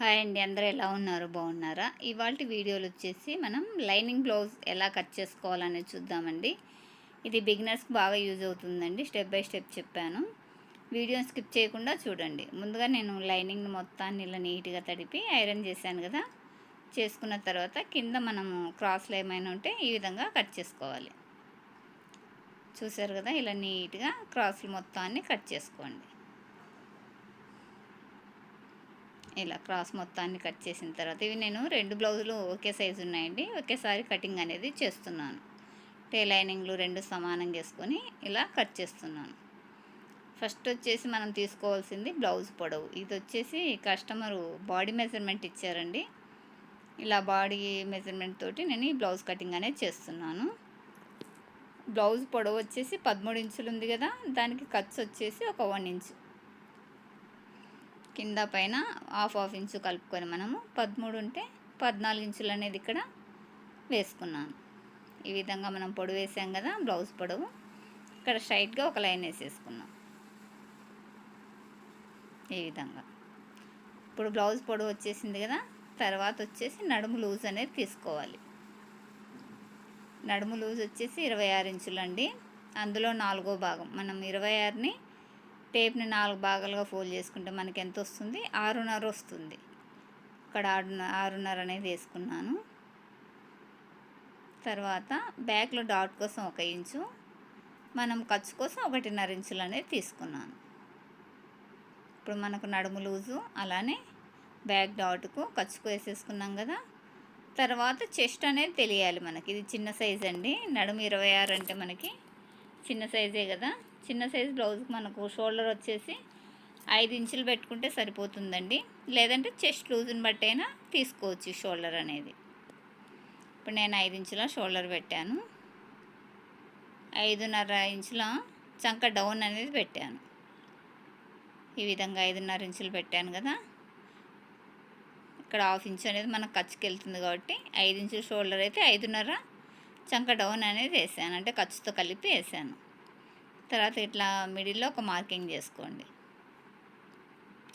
Hi అండి అందరూ ఎలా ఉన్నారు? బాగున్నారా? ఇవాళ వీడియోలు వచ్చేసి మనం లైనింగ్ బ్లౌజ్ ఎలా కట్ చేసుకోవాలనేది చూద్దామండి. ఇది బిగినర్స్కి బాగా యూజ్ అవుతుందండి స్టెప్ బై స్టెప్ చెప్పాను. వీడియో స్కిప్ చేయకుండా చూడండి. ముందుగా నేను లైనింగ్ మొత్తాన్ని ఇలా నీట్గా తడిపి ఐరన్ చేశాను కదా చేసుకున్న తర్వాత కింద మనము క్రాస్లు ఏమైనా ఉంటే ఈ విధంగా కట్ చేసుకోవాలి. చూసారు కదా ఇలా నీట్గా క్రాస్లు మొత్తాన్ని కట్ చేసుకోండి. ఇలా క్రాస్ మొత్తాన్ని కట్ చేసిన తర్వాత ఇవి నేను రెండు బ్లౌజులు ఒకే సైజు ఉన్నాయండి. ఒకేసారి కటింగ్ అనేది చేస్తున్నాను. టే లైనింగ్లు రెండు సమానం వేసుకొని ఇలా కట్ చేస్తున్నాను. ఫస్ట్ వచ్చేసి మనం తీసుకోవాల్సింది బ్లౌజ్ పొడవు. ఇది వచ్చేసి కస్టమరు బాడీ మెజర్మెంట్ ఇచ్చారండి. ఇలా బాడీ మెజర్మెంట్ తోటి నేను ఈ బ్లౌజ్ కటింగ్ అనేది చేస్తున్నాను. బ్లౌజ్ పొడవు వచ్చేసి పదమూడు ఇంచులు ఉంది కదా దానికి ఖర్చు వచ్చేసి ఒక వన్ ఇంచు. కింద పైన హాఫ్ హాఫ్ ఇంచు కలుపుకొని మనము పదమూడు ఉంటే పద్నాలుగు ఇంచులు అనేది ఇక్కడ వేసుకున్నాను. ఈ విధంగా మనం పొడవు వేసాం కదా బ్లౌజ్ పొడవు. ఇక్కడ స్ట్రైట్గా ఒక లైన్ వేసేసుకున్నాం. ఈ విధంగా. ఇప్పుడు బ్లౌజ్ పొడవు వచ్చేసింది కదా తర్వాత వచ్చేసి నడుము లూజ్ అనేది తీసుకోవాలి. నడుము లూజ్ వచ్చేసి ఇరవై ఆరు ఇంచులు అండి అందులో నాలుగో భాగం. మనం ఇరవై ఆరుని టేప్ని నాలుగు భాగాలుగా ఫోల్డ్ చేసుకుంటే మనకి ఎంత వస్తుంది? ఆరున్నర వస్తుంది. ఇక్కడ ఆరున్నర ఆరున్నర అనేది వేసుకున్నాను. తర్వాత బ్యాక్లో డాట్ కోసం ఒక ఇంచు మనం ఖర్చు కోసం ఒకటిన్నర ఇంచులు అనేది తీసుకున్నాను. ఇప్పుడు మనకు నడుము లూజు అలానే బ్యాక్ డాట్కు ఖర్చుకు వేసేసుకున్నాం కదా. తర్వాత చెస్ట్ అనేది తెలియాలి మనకి. ఇది చిన్న సైజ్ అండి. నడుము ఇరవై ఆరు అంటే మనకి చిన్న సైజే కదా. చిన్న సైజ్ బ్లౌజ్కి మనకు షోల్డర్ వచ్చేసి ఐదు ఇంచులు పెట్టుకుంటే సరిపోతుందండి. లేదంటే చెస్ట్ లూజ్ని బట్టి అయినా తీసుకోవచ్చు షోల్డర్ అనేది. ఇప్పుడు నేను ఐదు ఇంచుల షోల్డర్ పెట్టాను. ఐదున్నర ఇంచుల చంక డౌన్ అనేది పెట్టాను. ఈ విధంగా ఐదున్నర ఇంచులు పెట్టాను కదా. ఇక్కడ హాఫ్ ఇంచు అనేది మనకు ఖర్చుకి వెళ్తుంది కాబట్టి ఐదు ఇంచుల షోల్డర్ అయితే ఐదున్నర చంక డౌన్ అనేది వేసాను. అంటే ఖర్చుతో కలిపి వేసాను. తర్వాత ఇట్లా మిడిల్లో ఒక మార్కింగ్ చేసుకోండి.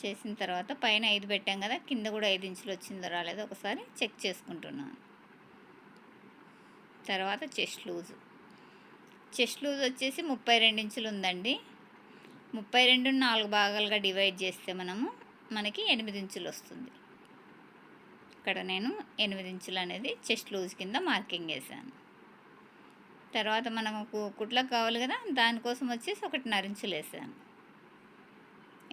చేసిన తర్వాత పైన ఐదు పెట్టాం కదా కింద కూడా ఐదు ఇంచులు వచ్చిందో రాలేదో ఒకసారి చెక్ చేసుకుంటున్నాను తర్వాత చెస్ట్ లూజు. చెస్ట్ లూజ్ వచ్చేసి ముప్పై రెండు ఇంచులు ఉందండి. ముప్పై రెండు నాలుగు భాగాలుగా డివైడ్ చేస్తే మనము మనకి ఎనిమిది ఇంచులు వస్తుంది. ఇక్కడ నేను ఎనిమిది ఇంచులు అనేది చెస్ట్ లూజ్ కింద మార్కింగ్ వేసాను తర్వాత మనకు కుట్లకు కావాలి కదా దానికోసం వచ్చేసి ఒకటి నరించులు వేసాను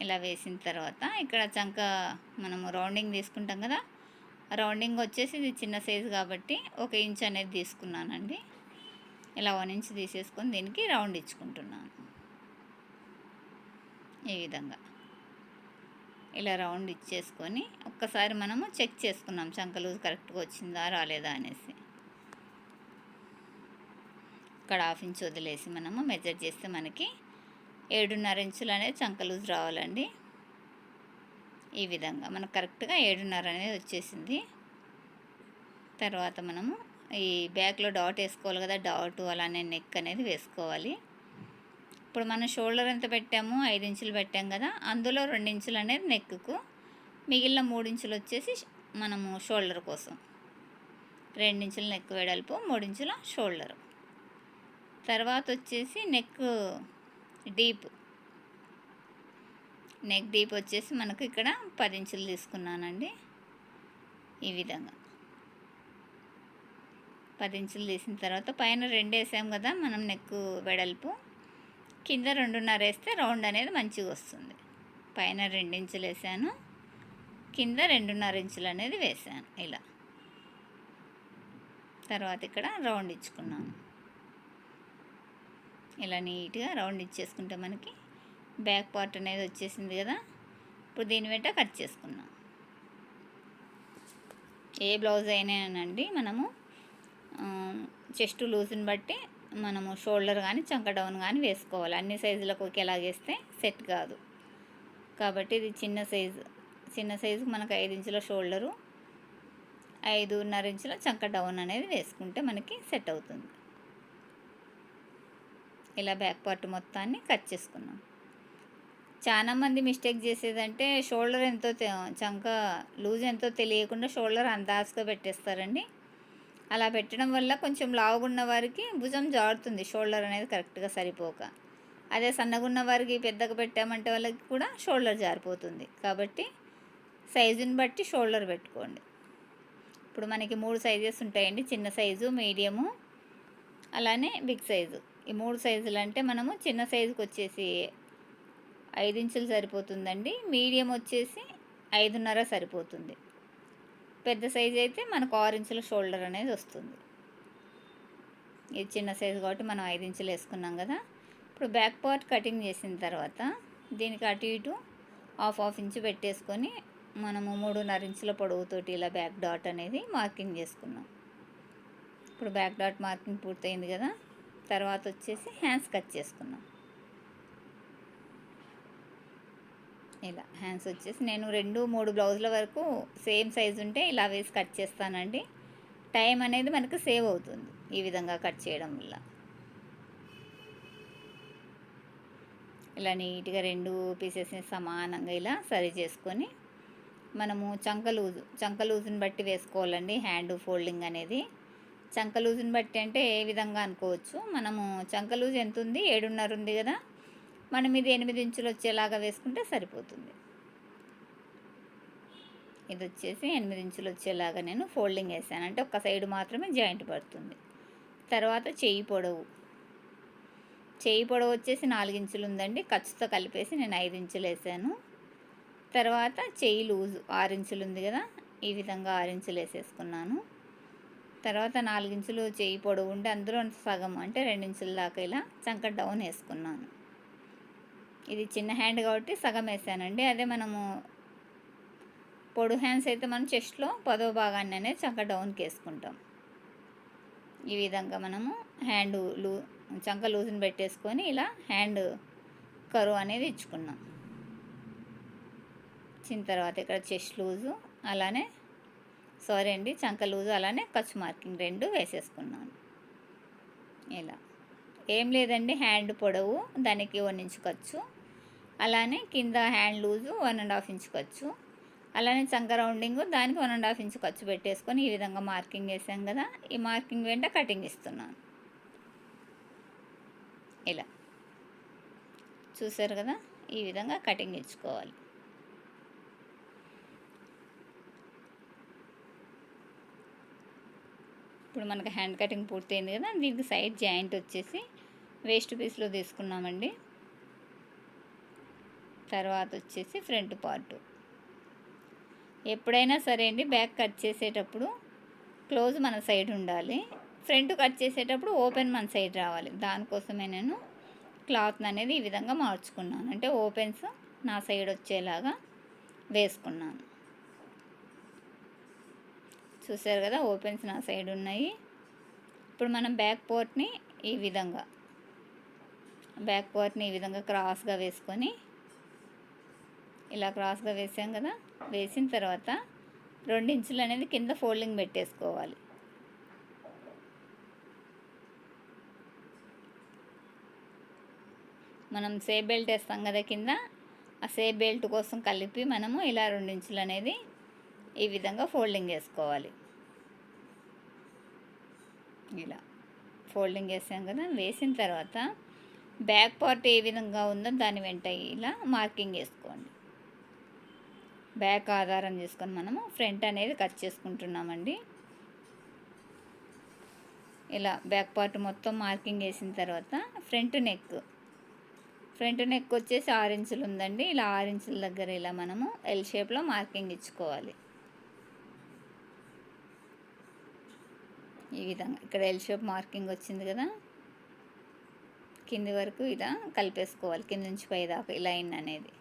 ఇలా వేసిన తర్వాత ఇక్కడ చంక మనము రౌండింగ్ తీసుకుంటాం కదా రౌండింగ్ వచ్చేసి ఇది చిన్న సైజు కాబట్టి ఒక ఇంచ్ అనేది తీసుకున్నానండి. ఇలా వన్ ఇంచ్ తీసేసుకొని దీనికి రౌండ్ ఇచ్చుకుంటున్నాను. ఈ విధంగా. ఇలా రౌండ్ ఇచ్చేసుకొని ఒక్కసారి మనము చెక్ చేసుకున్నాం చంక లూజ్ కరెక్ట్గా వచ్చిందా రాలేదా అనేసి. ఇక్కడ హాఫ్ ఇంచ్ వదిలేసి మనము మెజర్ చేస్తే మనకి ఏడున్నర ఇంచులు అనేది చంక లూజ్ రావాలండి. ఈ విధంగా మనకు కరెక్ట్గా ఏడున్నర అనేది వచ్చేసింది. తర్వాత మనము ఈ బ్యాక్లో డాట్ వేసుకోవాలి కదా డాట్ అలానే నెక్ అనేది వేసుకోవాలి. ఇప్పుడు మనం షోల్డర్ ఎంత పెట్టాము? ఐదు ఇంచులు పెట్టాం కదా అందులో రెండు ఇంచులు అనేది నెక్కు మిగిలిన మూడు ఇంచులు వచ్చేసి మనము షోల్డర్ కోసం. రెండించుల నెక్ వెడల్పు మూడించుల షోల్డర్. తర్వాత వచ్చేసి నెక్ డీప్. నెక్ డీప్ వచ్చేసి మనకు ఇక్కడ పది ఇంచులు తీసుకున్నానండి. ఈ విధంగా. పది ఇంచులు తీసిన తర్వాత పైన రెండు వేసాం కదా మనం నెక్ వెడల్పు. కింద రెండున్నర వేస్తే రౌండ్ అనేది మంచిగా వస్తుంది. పైన రెండు ఇంచులు వేసాను. కింద రెండున్నర ఇంచులు అనేది వేసాను. ఇలా. తర్వాత ఇక్కడ రౌండ్ ఇచ్చుకున్నాను. ఇలా నీట్గా రౌండ్ ఇచ్చేసుకుంటే మనకి బ్యాక్ పార్ట్ అనేది వచ్చేసింది కదా. ఇప్పుడు దీని వెంట కట్ చేసుకున్నాం ఏ బ్లౌజ్ అయినానండి మనము చెస్ట్ లూజ్ని బట్టి మనము షోల్డర్ కానీ చంక డౌన్ కానీ వేసుకోవాలి. అన్ని సైజులకు ఒకేలాగేస్తే సెట్ కాదు. కాబట్టి ఇది చిన్న సైజు చిన్న సైజుకి మనకు ఐదు ఇంచుల షోల్డరు ఐదున్నర ఇంచుల చంక డౌన్ అనేది వేసుకుంటే మనకి సెట్ అవుతుంది. ఇలా బ్యాక్ పార్ట్ మొత్తాన్ని కట్ చేసుకున్నాం. చాలామంది మిస్టేక్ చేసేదంటే షోల్డర్ ఎంతో చంక లూజ్ ఎంతో తెలియకుండా షోల్డర్ అందాజుగా పెట్టేస్తారండి. అలా పెట్టడం వల్ల కొంచెం లావుగున్న వారికి భుజం జారుతుంది షోల్డర్ అనేది కరెక్ట్గా సరిపోక. అదే సన్నగున్న వారికి పెద్దగా పెట్టామంటే వాళ్ళకి కూడా షోల్డర్ జారిపోతుంది. కాబట్టి సైజుని బట్టి షోల్డర్ పెట్టుకోండి. ఇప్పుడు మనకి మూడు సైజెస్ ఉంటాయండి చిన్న సైజు మీడియము అలానే బిగ్ సైజు ఈ మూడు సైజులు అంటే మనము చిన్న సైజుకి వచ్చేసి ఐదు ఇంచులు సరిపోతుందండి. మీడియం వచ్చేసి ఐదున్నర సరిపోతుంది. పెద్ద సైజు అయితే మనకు ఆరు ఇంచుల షోల్డర్ అనేది వస్తుంది. ఇది చిన్న సైజు కాబట్టి మనం ఐదు ఇంచులు వేసుకున్నాం కదా. ఇప్పుడు బ్యాక్ పార్ట్ కటింగ్ చేసిన తర్వాత దీనికి అటు ఇటు హాఫ్ హాఫ్ ఇంచు పెట్టేసుకొని మనము మూడున్నర ఇంచుల పొడవుతోటి ఇలా బ్యాక్ డాట్ అనేది మార్కింగ్ చేసుకున్నాం. ఇప్పుడు బ్యాక్ డాట్ మార్కింగ్ పూర్తయింది కదా. తర్వాత వచ్చేసి హ్యాండ్స్ కట్ చేసుకున్నాం ఇలా హ్యాండ్స్ వచ్చేసి నేను రెండు మూడు బ్లౌజుల వరకు సేమ్ సైజు ఉంటే ఇలా వేసి కట్ చేస్తానండి. టైం అనేది మనకు సేవ్ అవుతుంది ఈ విధంగా కట్ చేయడం వల్ల. ఇలా నీట్గా రెండు పీసెస్ని సమానంగా ఇలా సరి చేసుకొని మనము చంక చంకలూజుని చంక బట్టి వేసుకోవాలండి హ్యాండ్ ఫోల్డింగ్ అనేది. చంకలూజుని బట్టి అంటే ఏ విధంగా అనుకోవచ్చు. మనము చంక లూజ్ ఎంత ఉంది ఏడున్నర ఉంది కదా. మనం ఇది ఎనిమిది ఇంచులు వచ్చేలాగా వేసుకుంటే సరిపోతుంది. ఇది వచ్చేసి ఎనిమిది ఇంచులు వచ్చేలాగా నేను ఫోల్డింగ్ వేసాను. అంటే ఒక సైడ్ మాత్రమే జాయింట్ పడుతుంది. తర్వాత చెయ్యి పొడవు. చేయి పొడవు వచ్చేసి నాలుగు ఇంచులు ఉందండి. ఖర్చుతో కలిపేసి నేను ఐదు ఇంచులు వేసాను. తర్వాత చెయ్యి లూజు ఆరు ఇంచులు ఉంది కదా. ఈ విధంగా ఆరు ఇంచులు వేసేసుకున్నాను. తర్వాత నాలుగించులు చేయి చెయ్యి పొడవు ఉంటే అందులో సగం అంటే రెండు ఇంచుల దాకా ఇలా చంక డౌన్ వేసుకున్నాను. ఇది చిన్న హ్యాండ్ కాబట్టి సగం వేసానండి. అదే మనము పొడు హ్యాండ్స్ అయితే మనం చెస్ట్లో పదో భాగాన్ని అనేది చంక డౌన్కి వేసుకుంటాం. ఈ విధంగా మనము హ్యాండ్ లూ చంక లూజ్ని పెట్టేసుకొని ఇలా హ్యాండ్ కరువు అనేది ఇచ్చుకున్నాం. ఇచ్చిన తర్వాత ఇక్కడ చెస్ట్ లూజు అలానే సారీ అండి చంక లూజు అలానే ఖర్చు మార్కింగ్ రెండు వేసేసుకున్నాను. ఇలా. ఏం లేదండి హ్యాండ్ పొడవు దానికి వన్ ఇంచు ఖర్చు. అలానే కింద hand loose one and half inch ఖర్చు. అలానే చంక రౌండింగ్ దానికి వన్ అండ్ హాఫ్ ఇంచు ఖర్చు పెట్టేసుకొని ఈ విధంగా మార్కింగ్ వేసాం కదా ఈ మార్కింగ్ వెంట కటింగ్ ఇస్తున్నాను. ఇలా. చూసారు కదా ఈ విధంగా కటింగ్ ఇచ్చుకోవాలి. ఇప్పుడు మనకు హ్యాండ్ కటింగ్ పూర్తయింది కదా దీనికి సైడ్ జాయింట్ వచ్చేసి వేస్ట్ పీస్లో తీసుకున్నామండి. తర్వాత వచ్చేసి ఫ్రంట్ పార్ట్. ఎప్పుడైనా సరే అండి బ్యాక్ కట్ చేసేటప్పుడు క్లోజ్ మన సైడ్ ఉండాలి. ఫ్రంట్ కట్ చేసేటప్పుడు ఓపెన్ మన సైడ్ రావాలి. దానికోసమే నేను క్లాత్ అనేది ఈ విధంగా మార్చుకున్నాను. అంటే ఓపెన్స్ నా సైడ్ వచ్చేలాగా వేసుకున్నాను. చూసారు కదా ఓపెన్స్ నా సైడ్ ఉన్నాయి. ఇప్పుడు మనం బ్యాక్ పోర్ట్ని ఈ విధంగా బ్యాక్ పోర్ట్ని ఈ విధంగా క్రాస్గా వేసుకొని ఇలా క్రాస్గా వేసాం కదా వేసిన తర్వాత రెండు ఇంచులు అనేది కింద ఫోల్డింగ్ పెట్టేసుకోవాలి. మనం సేఫ్ బెల్ట్ వేస్తాం కదా కింద ఆ సేఫ్ బెల్ట్ కోసం కలిపి మనము ఇలా రెండు ఇంచులు అనేది ఈ విధంగా ఫోల్డింగ్ వేసుకోవాలి. ఇలా ఫోల్డింగ్ వేసాం కదా వేసిన తర్వాత బ్యాక్ పార్ట్ ఏ విధంగా ఉందో దాని వెంట ఇలా మార్కింగ్ వేసుకోండి బ్యాక్ ఆధారం చేసుకొని మనము ఫ్రంట్ అనేది కట్ చేసుకుంటున్నామండి. ఇలా బ్యాక్ పార్ట్ మొత్తం మార్కింగ్ వేసిన తర్వాత ఫ్రంట్ నెక్ ఫ్రంట్ నెక్ వచ్చేసి ఆరు ఇంచులు ఉందండి. ఇలా ఆరు ఇంచుల దగ్గర ఇలా మనము ఎల్ షేప్లో మార్కింగ్ ఇచ్చుకోవాలి. ఈ విధంగా. ఇక్కడ ఎల్ షేప్ మార్కింగ్ వచ్చింది కదా? కింది వరకు ఇలా కలిపేసుకోవాలి. కింద నుంచి పై దాకా ఈ లైన్ అనేది.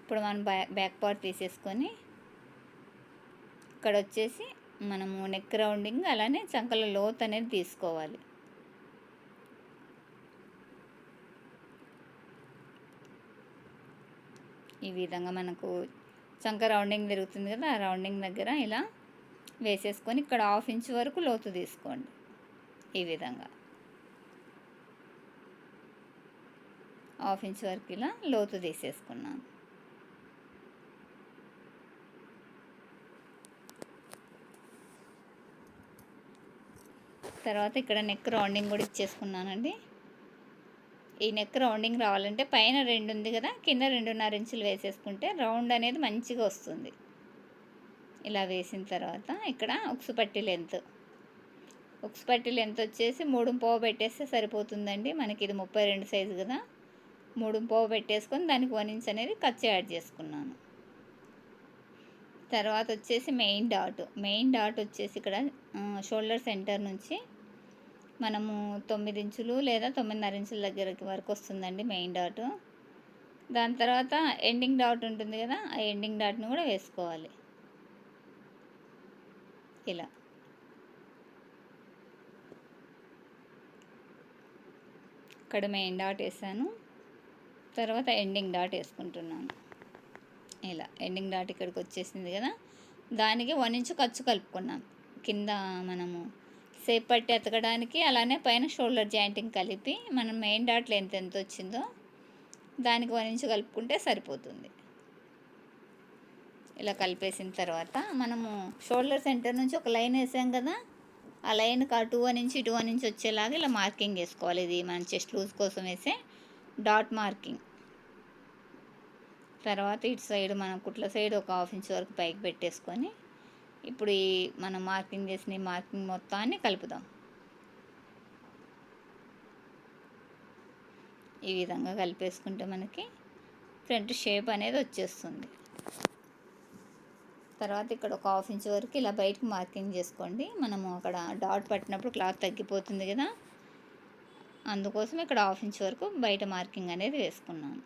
ఇప్పుడు మనం బ్యాక్ బ్యాక్ పార్ట్ తీసేసుకొని ఇక్కడ వచ్చేసి మనము నెక్ రౌండింగ్ అలానే చంకల లోత్ అనేది తీసుకోవాలి. ఈ విధంగా మనకు చంక రౌండింగ్ జరుగుతుంది కదా? ఆ రౌండింగ్ దగ్గర ఇలా వేసేసుకొని ఇక్కడ హాఫ్ ఇంచ్ వరకు లోతు తీసుకోండి. ఈ విధంగా. హాఫ్ ఇంచ్ వరకు ఇలా లోతు తీసేసుకున్నాను. తర్వాత ఇక్కడ నెక్ రౌండింగ్ కూడా ఇచ్చేసుకున్నానండి. ఈ నెక్ రౌండింగ్ రావాలంటే పైన రెండు ఉంది కదా కింద రెండున్నర ఇంచులు వేసేసుకుంటే రౌండ్ అనేది మంచిగా వస్తుంది. ఇలా వేసిన తర్వాత ఇక్కడ ఉక్సు పట్టి లెంత్ ఉక్సు పట్టి లెంత్ వచ్చేసి మూడు పోవ పెట్టేస్తే సరిపోతుందండి. మనకి ఇది ముప్పై రెండు సైజు కదా. మూడు పోవ పెట్టేసుకొని దానికి వన్ ఇంచ్ అనేది ఖర్చు యాడ్ చేసుకున్నాను. తర్వాత వచ్చేసి మెయిన్ డాట్ మెయిన్ డాట్ వచ్చేసి ఇక్కడ షోల్డర్ సెంటర్ నుంచి మనము తొమ్మిది ఇంచులు లేదా తొమ్మిదిన్నర ఇంచుల దగ్గరకి వరకు వస్తుందండి మెయిన్ డాట్ దాని తర్వాత ఎండింగ్ డాట్ ఉంటుంది కదా ఆ ఎండింగ్ డాట్ను కూడా వేసుకోవాలి. ఇలా ఇక్కడ మెయిన్ డాట్ వేసాను. తర్వాత ఎండింగ్ డాట్ వేసుకుంటున్నాను. ఇలా ఎండింగ్ డాట్ ఇక్కడికి వచ్చేసింది కదా. దానికి వన్ ఇంచు ఖర్చు కలుపుకున్నాం. కింద మనము సేప్ పట్టి ఎతకడానికి అలానే పైన షోల్డర్ జాయింటింగ్ కలిపి మనం మెయిన్ డాట్ లెంత్ ఎంత వచ్చిందో దానికి వన్ ఇంచు కలుపుకుంటే సరిపోతుంది. ఇలా కలిపేసిన తర్వాత మనము షోల్డర్ సెంటర్ నుంచి ఒక లైన్ వేసాం కదా ఆ లైన్కి అటువ టూ ఇటువ నుంచి వచ్చేలాగా ఇలా మార్కింగ్ వేసుకోవాలి. ఇది మన చెస్ట్ లూజ్ కోసం వేసే డాట్ మార్కింగ్ తర్వాత ఇటు సైడ్ మనం కుట్ల సైడ్ ఒక హాఫ్ ఇంచ్ వరకు పైకి పెట్టేసుకొని ఇప్పుడు ఈ మనం మార్కింగ్ చేసిన మార్కింగ్ మొత్తాన్ని కలుపుదాం. ఈ విధంగా కలిపేసుకుంటే మనకి ఫ్రంట్ షేప్ అనేది వచ్చేస్తుంది. తర్వాత ఇక్కడ ఒక హాఫ్ ఇంచ్ వరకు ఇలా బయటకు మార్కింగ్ చేసుకోండి. మనము అక్కడ డాట్ పట్టినప్పుడు క్లాత్ తగ్గిపోతుంది కదా. అందుకోసం ఇక్కడ హాఫ్ ఇంచ్ వరకు బయట మార్కింగ్ అనేది వేసుకున్నాను.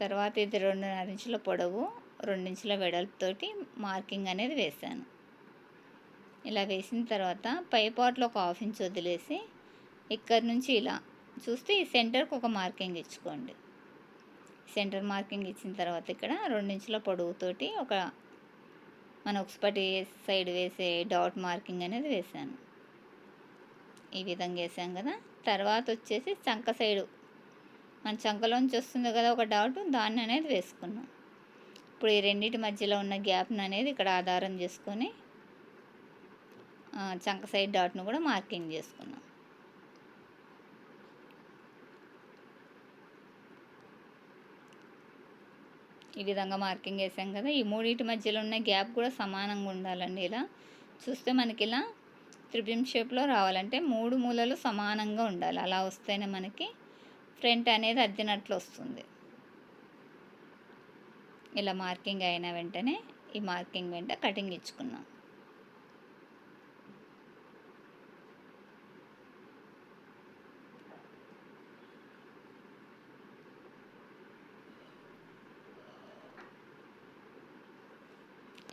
తర్వాత ఇది రెండున్నర ఇంచుల పొడవు రెండించుల వెడల్పుతోటి మార్కింగ్ అనేది వేసాను ఇలా వేసిన తర్వాత పై పార్ట్లో ఒక హాఫ్ ఇంచ్ వదిలేసి ఇక్కడ నుంచి ఇలా చూస్తే ఈ సెంటర్కి ఒక మార్కింగ్ ఇచ్చుకోండి. సెంటర్ మార్కింగ్ ఇచ్చిన తర్వాత ఇక్కడ రెండించుల పొడవుతోటి ఒక మన ఉక్స్పటి సైడ్ వేసే డాట్ మార్కింగ్ అనేది వేసాను ఈ విధంగా వేసాం కదా. తర్వాత వచ్చేసి చంక సైడు. మన చంకలోంచి వస్తుంది కదా ఒక డాట్ దాన్ని అనేది వేసుకున్నాం. ఇప్పుడు ఈ రెండింటి మధ్యలో ఉన్న గ్యాప్ను అనేది ఇక్కడ ఆధారం చేసుకొని చంక సైడ్ డాట్ను కూడా మార్కింగ్ చేసుకున్నాం. ఈ విధంగా మార్కింగ్ వేసాం కదా. ఈ మూడింటి మధ్యలో ఉన్న గ్యాప్ కూడా సమానంగా ఉండాలండి ఇలా. చూస్తే మనకి ఇలా త్రిభుజం షేప్లో రావాలంటే మూడు మూలలు సమానంగా ఉండాలి. అలా వస్తేనే మనకి ఫ్రంట్ అనేది అద్దినట్లు వస్తుంది. ఇలా మార్కింగ్ అయిన వెంటనే ఈ మార్కింగ్ వెంట కటింగ్ ఇచ్చుకున్నాం.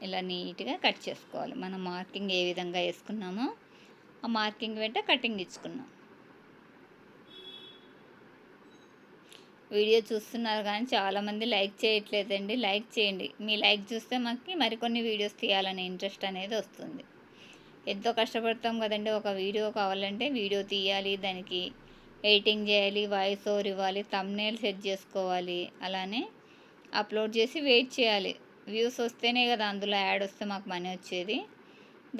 ఇలా నీట్గా కట్ చేసుకోవాలి. మనం మార్కింగ్ ఏ విధంగా వేసుకున్నామో ఆ మార్కింగ్ వెంట కటింగ్ ఇచ్చుకున్నాం. వీడియో చూస్తున్నారు కానీ చాలామంది లైక్ చేయట్లేదండి. లైక్ చేయండి. మీ లైక్ చూస్తే మాకు మరికొన్ని వీడియోస్ తీయాలనే ఇంట్రెస్ట్ అనేది వస్తుంది. ఎంతో కష్టపడతాం కదండి. ఒక వీడియో కావాలంటే వీడియో తీయాలి. దానికి ఎడిటింగ్ చేయాలి. వాయిస్ ఓవర్ ఇవ్వాలి. తమ్నేల్ సెట్ చేసుకోవాలి. అలానే అప్లోడ్ చేసి వెయిట్ చేయాలి. వ్యూస్ వస్తేనే కదా అందులో యాడ్ వస్తే మాకు మనీ వచ్చేది.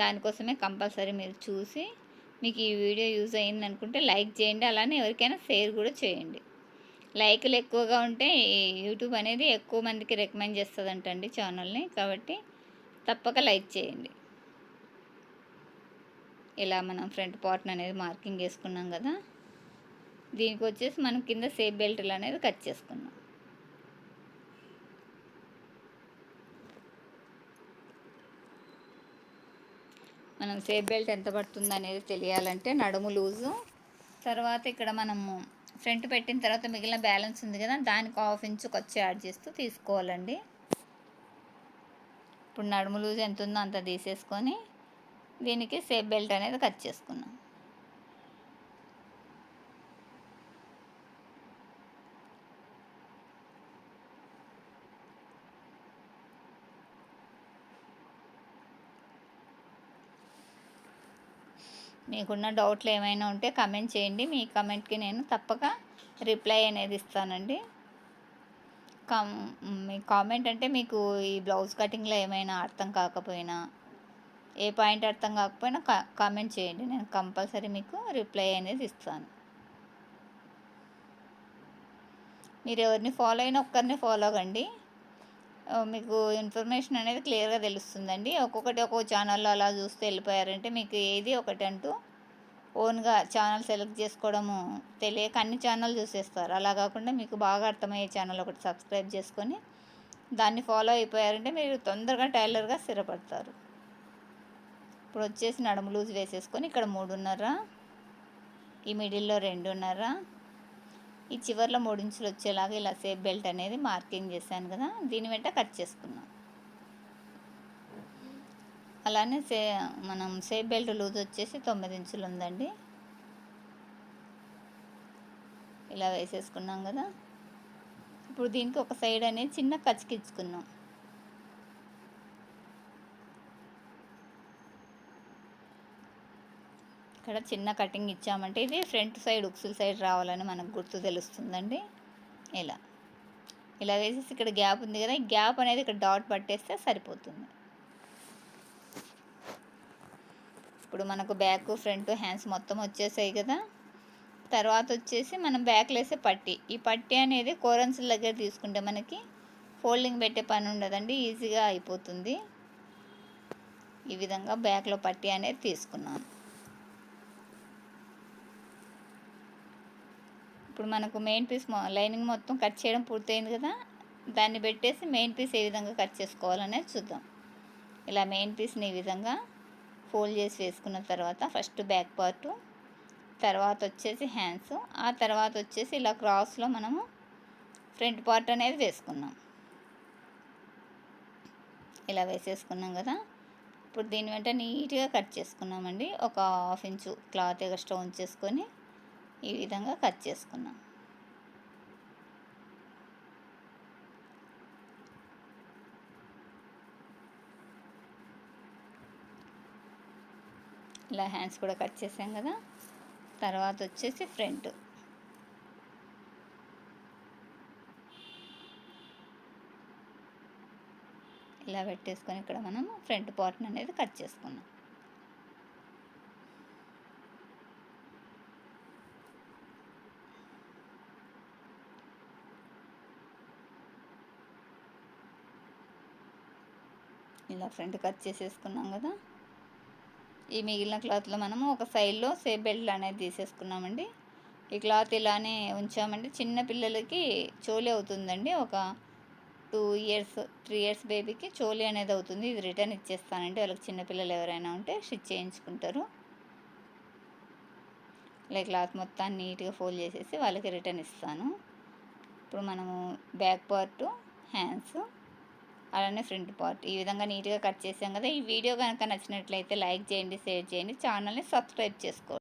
దానికోసమే కంపల్సరీ మీరు చూసి మీకు ఈ వీడియో యూజ్ అయింది అనుకుంటే లైక్ చేయండి. అలానే ఎవరికైనా షేర్ కూడా చేయండి. లైక్లు ఎక్కువగా ఉంటే యూట్యూబ్ అనేది ఎక్కువ మందికి రికమెండ్ చేస్తుందంటండి ఛానల్ని. కాబట్టి తప్పక లైక్ చేయండి. ఇలా మనం ఫ్రంట్ పార్ట్ని అనేది మార్కింగ్ చేసుకున్నాం కదా. దీనికి వచ్చేసి మనం కింద సేఫ్ బెల్ట్లు అనేది కట్ చేసుకున్నాం. మనం సేఫ్ బెల్ట్ ఎంత పడుతుంది అనేది తెలియాలంటే నడుము లూజు. తర్వాత ఇక్కడ మనము ఫ్రంట్ పెట్టిన తర్వాత మిగిలిన బ్యాలెన్స్ ఉంది కదా దానికి హాఫ్ ఇంచ్ ఖర్చు యాడ్ చేస్తూ తీసుకోవాలండి. ఇప్పుడు నడుము లూజ్ ఎంత ఉందో అంత తీసేసుకొని దీనికి సేఫ్ బెల్ట్ అనేది కట్ చేసుకున్నాం మీకున్న డౌట్లు ఏమైనా ఉంటే కమెంట్ చేయండి. మీ కమెంట్కి నేను తప్పక రిప్లై అనేది ఇస్తానండి. కం మీ కామెంట్ అంటే మీకు ఈ బ్లౌజ్ కటింగ్లో ఏమైనా అర్థం కాకపోయినా ఏ పాయింట్ అర్థం కాకపోయినా కా కామెంట్ చేయండి. నేను కంపల్సరీ మీకు రిప్లై అనేది ఇస్తాను. మీరు ఎవరిని ఫాలో అయినా ఒక్కరిని ఫాలో అవ్వండి. మీకు ఇన్ఫర్మేషన్ అనేది క్లియర్గా తెలుస్తుందండి. ఒక్కొక్కటి ఒక్కొక్క ఛానల్లో అలా చూస్తే వెళ్ళిపోయారంటే మీకు ఏది ఒకటి అంటూ ఓన్గా ఛానల్ సెలెక్ట్ చేసుకోవడము తెలియక అన్ని ఛానల్ చూసేస్తారు. అలా కాకుండా మీకు బాగా అర్థమయ్యే ఛానల్ ఒకటి సబ్స్క్రైబ్ చేసుకొని దాన్ని ఫాలో అయిపోయారంటే మీరు తొందరగా టైలర్గా స్థిరపడతారు. ఇప్పుడు వచ్చేసి నడుము లూజ్ వేసేసుకొని ఇక్కడ మూడున్నర ఈ మిడిల్లో రెండున్నర ఈ చివరిలో మూడు ఇంచులు వచ్చేలాగా ఇలా సేఫ్ బెల్ట్ అనేది మార్కింగ్ చేశాను కదా దీని వెంట కట్ చేసుకున్నాం అలానే సే మనం సేఫ్ బెల్ట్ లూజ్ వచ్చేసి తొమ్మిది ఇంచులు ఉందండి. ఇలా వేసేసుకున్నాం కదా. ఇప్పుడు దీనికి ఒక సైడ్ అనేది చిన్న కచ్చికిచ్చుకున్నాం ఇక్కడ చిన్న కటింగ్ ఇచ్చామంటే ఇది ఫ్రంట్ సైడ్ ఉక్సుల సైడ్ రావాలని మనకు గుర్తు తెలుస్తుందండి. ఇలా. ఇలా వేసేసి ఇక్కడ గ్యాప్ ఉంది కదా ఈ గ్యాప్ అనేది ఇక్కడ డాట్ పట్టేస్తే సరిపోతుంది. ఇప్పుడు మనకు బ్యాక్ ఫ్రంట్ హ్యాండ్స్ మొత్తం వచ్చేసాయి కదా. తర్వాత వచ్చేసి మనం బ్యాక్లో వేసే పట్టి. ఈ పట్టి అనేది కోరన్సుల దగ్గర తీసుకుంటే మనకి ఫోల్డింగ్ పెట్టే పని ఉండదండి ఈజీగా అయిపోతుంది. ఈ విధంగా బ్యాక్లో పట్టి అనేది తీసుకున్నాను ఇప్పుడు మనకు మెయిన్ పీస్ లైనింగ్ మొత్తం కట్ చేయడం పూర్తయింది కదా. దాన్ని పెట్టేసి మెయిన్ పీస్ ఏ విధంగా కట్ చేసుకోవాలనేది చూద్దాం. ఇలా మెయిన్ పీస్ని ఈ విధంగా ఫోల్డ్ చేసి వేసుకున్న తర్వాత ఫస్ట్ బ్యాక్ పార్టు తర్వాత వచ్చేసి హ్యాండ్స్ ఆ తర్వాత వచ్చేసి ఇలా క్రాస్లో మనము ఫ్రంట్ పార్ట్ అనేది వేసుకున్నాం. ఇలా వేసేసుకున్నాం కదా. ఇప్పుడు దీని వెంట నీట్గా కట్ చేసుకున్నామండి. ఒక హాఫ్ ఇంచు క్లాత్ ఎక్స్ట్రా ఉంచేసుకొని ఈ విధంగా కట్ చేసుకున్నాం. ఇలా హ్యాండ్స్ కూడా కట్ చేసాం కదా. తర్వాత వచ్చేసి ఫ్రంట్. ఇలా పెట్టేసుకొని ఇక్కడ మనం ఫ్రంట్ పార్ట్ని అనేది కట్ చేసుకున్నాం. ఇలా ఫ్రంట్ కట్ చేసేసుకున్నాం కదా. ఈ మిగిలిన క్లాత్లో మనము ఒక సైడ్లో సేఫ్ బెల్ట్ అనేది తీసేసుకున్నామండి. ఈ క్లాత్ ఇలానే ఉంచామండి. చిన్న పిల్లలకి చోలీ అవుతుందండి. ఒక టూ ఇయర్స్ త్రీ ఇయర్స్ బేబీకి చోలీ అనేది అవుతుంది. ఇది రిటర్న్ ఇచ్చేస్తానండి. వాళ్ళకి చిన్నపిల్లలు ఎవరైనా ఉంటే స్టిచ్ చేయించుకుంటారు. ఇలా క్లాత్ మొత్తాన్ని నీట్గా ఫోల్డ్ చేసేసి వాళ్ళకి రిటర్న్ ఇస్తాను. ఇప్పుడు మనము బ్యాక్ పార్ట్ హ్యాండ్స్ అలానే ఫ్రంట్ పార్ట్. ఈ విధంగా నీట్గా కట్ చేసాం కదా ఈ వీడియో కనుక నచ్చినట్లయితే లైక్ చేయండి షేర్ చేయండి ఛానల్ని సబ్స్క్రైబ్ చేసుకోండి.